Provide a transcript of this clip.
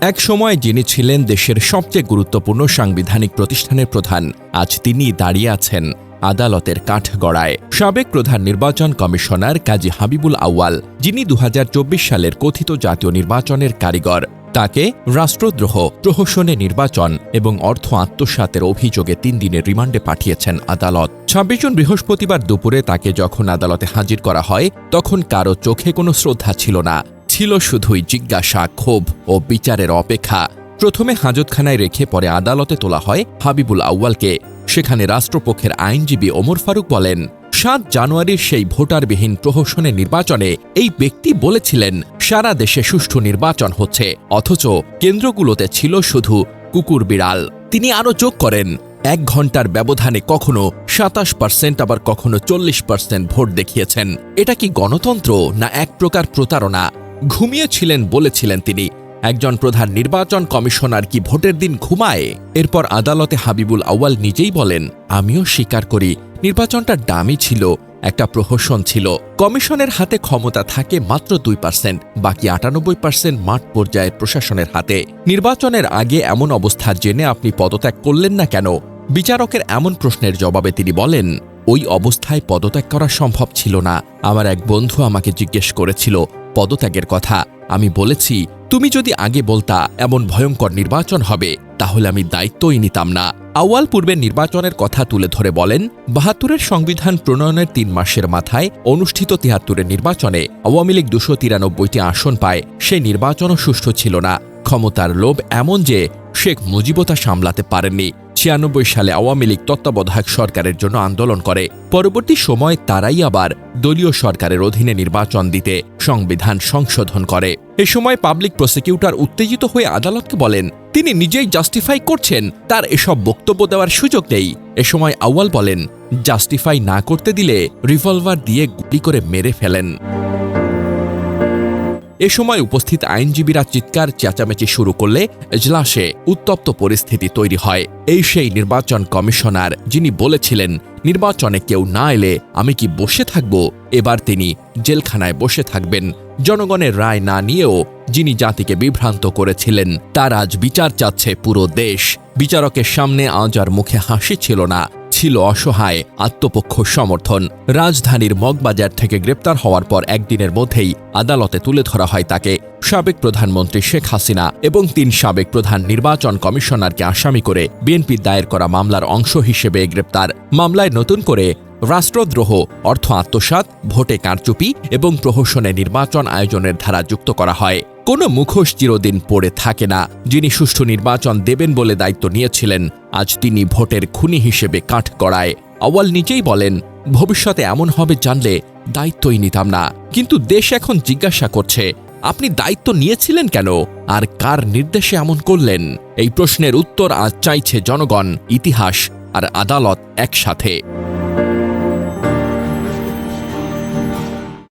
এক সময় যিনি ছিলেন দেশের সবচেয়ে গুরুত্বপূর্ণ সাংবিধানিক প্রতিষ্ঠানের প্রধান, আজ তিনি দাঁড়িয়ে আছেন আদালতের কাঠগড়ায়। সাবেক প্রধান নির্বাচন কমিশনার কাজী হাবিবুল আউয়াল, যিনি দু হাজার চব্বিশ সালের কথিত জাতীয় নির্বাচনের কারিগর, তাকে রাষ্ট্রদ্রোহ, প্রহসনে নির্বাচন এবং অর্থ আত্মসাতের অভিযোগে তিন দিনের রিমান্ডে পাঠিয়েছেন আদালত। ছাব্বিশ জুন বৃহস্পতিবার দুপুরে তাকে যখন আদালতে হাজির করা হয়, তখন কারও চোখে কোনো শ্রদ্ধা ছিল না। ছিল শুধুই জিজ্ঞাসা, ক্ষোভ ও বিচারের অপেক্ষা। প্রথমে হাজতখানায় রেখে পরে আদালতে তোলা হয় হাবিবুল আউয়ালকে। সেখানে রাষ্ট্রপক্ষের আইনজীবী ওমর ফারুক বলেন, সাত জানুয়ারির সেই ভোটারবিহীন প্রহসনের নির্বাচনে এই ব্যক্তি বলেছিলেন, সারা দেশে সুষ্ঠু নির্বাচন হচ্ছে, অথচ কেন্দ্রগুলোতে ছিল শুধু কুকুর বিড়াল। তিনি আরও যোগ করেন, এক ঘণ্টার ব্যবধানে কখনো সাতাশ পার্সেন্ট আবার কখনো চল্লিশ পার্সেন্ট ভোট দেখিয়েছেন। এটা কি গণতন্ত্র, না এক প্রকার প্রতারণা? ঘুমিয়েছিলেন বলেছিলেন তিনি। একজন প্রধান নির্বাচন কমিশনার কি ভোটের দিন ঘুমায়? এরপর আদালতে হাবিবুল আউয়াল নিজেই বলেন, আমিও স্বীকার করি, নির্বাচনটা ডামি ছিল, একটা প্রহসন ছিল। কমিশনের হাতে ক্ষমতা থাকে মাত্র দুই পার্সেন্ট, বাকি আটানব্বই পার্সেন্ট মাঠ পর্যায়ের প্রশাসনের হাতে। নির্বাচনের আগে এমন অবস্থা জেনে আপনি পদত্যাগ করলেন না কেন? বিচারকের এমন প্রশ্নের জবাবে তিনি বলেন, ওই অবস্থায় পদত্যাগ করা সম্ভব ছিল না। আমার এক বন্ধু আমাকে জিজ্ঞেস করেছিল পদত্যাগের কথা। আমি বলেছি, তুমি যদি আগে বলতা, এমন ভয়ঙ্কর নির্বাচন হবে, তাহলে আমি দায়িত্বই নিতাম না। আওয়াল পূর্বের নির্বাচনের কথা তুলে ধরে বলেন, বাহাত্তরের সংবিধান প্রণয়নের তিন মাসের মাথায় অনুষ্ঠিত তিয়াত্তরের নির্বাচনে আওয়ামী লীগ দুশো তিরানব্বইটি আসন পায়, সেই নির্বাচনও সুষ্ঠু ছিল না। ক্ষমতার লোভ এমন যে শেখ মুজিবতা সামলাতে পারেননি। ছিয়ানব্বই সালে আওয়ামী লীগ তত্ত্বাবধায়ক সরকারের জন্য আন্দোলন করে। পরবর্তী সময় তারাই আবার দলীয় সরকারের অধীনে নির্বাচন দিতে সংবিধান সংশোধন করে। এ সময় পাবলিক প্রসিকিউটর উত্তেজিত হয়ে আদালতকে বলেন, তিনি নিজেই জাস্টিফাই করছেন, তার এসব বক্তব্য দেওয়ার সুযোগ নেই। এ সময় আউয়াল বলেন, জাস্টিফাই না করতে দিলে রিভলভার দিয়ে গুলি করে মেরে ফেলেন। এ সময় উপস্থিত আইনজীবীরা চিৎকার, চেঁচামেচি শুরু করলে এজলাসে উত্তপ্ত পরিস্থিতি তৈরি হয়। এই সেই নির্বাচন কমিশনার যিনি বলেছিলেন, নির্বাচনে কেউ না এলে আমি কি বসে থাকব? এবার তিনি জেলখানায় বসে থাকবেন। জনগণের রায় না নিয়েও যিনি জাতিকে বিভ্রান্ত করেছিলেন, তার আজ বিচার চাচ্ছে পুরো দেশ। বিচারকের সামনে আজ আর মুখে হাসি ছিল না। ছিল অসহায়, আত্মপক্ষ সমর্থন। রাজধানীর মগবাজার থেকে গ্রেপ্তার হওয়ার পর একদিনের মধ্যেই আদালতে তুলে ধরা হয় তাকে। সাবেক প্রধানমন্ত্রী শেখ হাসিনা এবং তিন সাবেক প্রধান নির্বাচন কমিশনারকে আসামি করে বিএনপি দায়ের করা মামলার অংশ হিসেবে গ্রেপ্তার। মামলায় নতুন করে রাষ্ট্রদ্রোহ, অর্থ আত্মসাত ভোটে কারচুপি এবং প্রহসনে নির্বাচন আয়োজনের ধারা যুক্ত করা হয়। কোনো মুখোশ চিরদিন পড়ে থাকে না। যিনি সুষ্ঠু নির্বাচন দেবেন বলে দায়িত্ব নিয়েছিলেন, আজ তিনি ভোটের খুনি হিসেবে কাঠ করায় আওয়াল নিজেই বলেন, ভবিষ্যতে এমন হবে জানলে দায়িত্বই নিতাম না। কিন্তু দেশ এখন জিজ্ঞাসা করছে, আপনি দায়িত্ব নিয়েছিলেন কেন? আর কার নির্দেশে এমন করলেন? এই প্রশ্নের উত্তর আজ চাইছে জনগণ, ইতিহাস আর আদালত একসাথে।